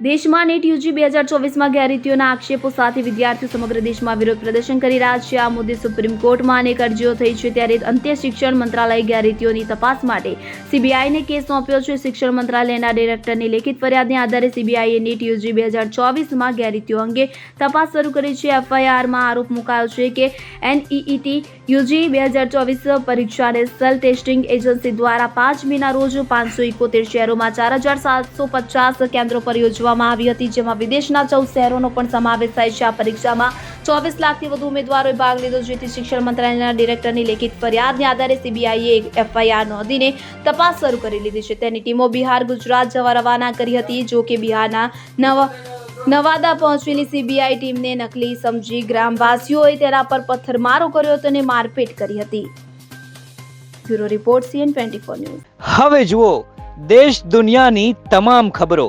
દેશમાં net UG બે હજાર ચોવીસમાં ગેરરીતિઓના આક્ષેપો સાથે વિદ્યાર્થીઓ સમગ્ર દેશમાં વિરોધ પ્રદર્શન કરી રહ્યા છે. આ મુદ્દે સુપ્રીમ કોર્ટમાં અનેક અરજીઓ થઈ છે. ત્યારે અંત્ય શિક્ષણ મંત્રાલયે ગેરરીતિઓની તપાસ માટે સીબીઆઈને કેસ સોંપ્યો છે. શિક્ષણ મંત્રાલયના ડિરેક્ટરની લેખિત ફરિયાદને આધારે સીબીઆઈએ નીટ યુજી બે હજાર ચોવીસમાં ગેરરીતિઓ અંગે તપાસ શરૂ કરી છે. એફઆઈઆરમાં આરોપ મુકાયો છે કે એનઈઈટી યુજી બે હજાર ચોવીસ પરીક્ષાને સેલ ટેસ્ટિંગ એજન્સી દ્વારા પાંચ મેના રોજ પાંચસો ઇકોતેર શહેરોમાં ચાર હજાર સાતસો પચાસ કેન્દ્રો પર યોજવામાં આવી હતી, જેમાં વિદેશના ચૌદ શહેરોનો પણ સમાવેશ થાય છે. આ પરીક્ષામાં ચોવીસ લાખથી વધુ ઉમેદવારોએ ભાગ લીધો, જેથી શિક્ષણ મંત્રાલયના ડિરેક્ટરની લેખિત ફરિયાદને આધારે સીબીઆઈએ એફઆઈઆર નોંધીને તપાસ શરૂ કરી લીધી છે. તેની ટીમો બિહાર, ગુજરાત જવા રવાના કરી હતી, જો કે બિહારના નવા નવાદા પહોંચેલી સીબીઆઈ ટીમને નકલી સમજી ગ્રામવાસીઓએ તેના પર પથ્થરમારો કર્યો હતો અને મારપીટ કરી હતી. Bureau report, CN twenty news. હવે જુઓ, દેશ દુનિયાની તમામ ખબરો.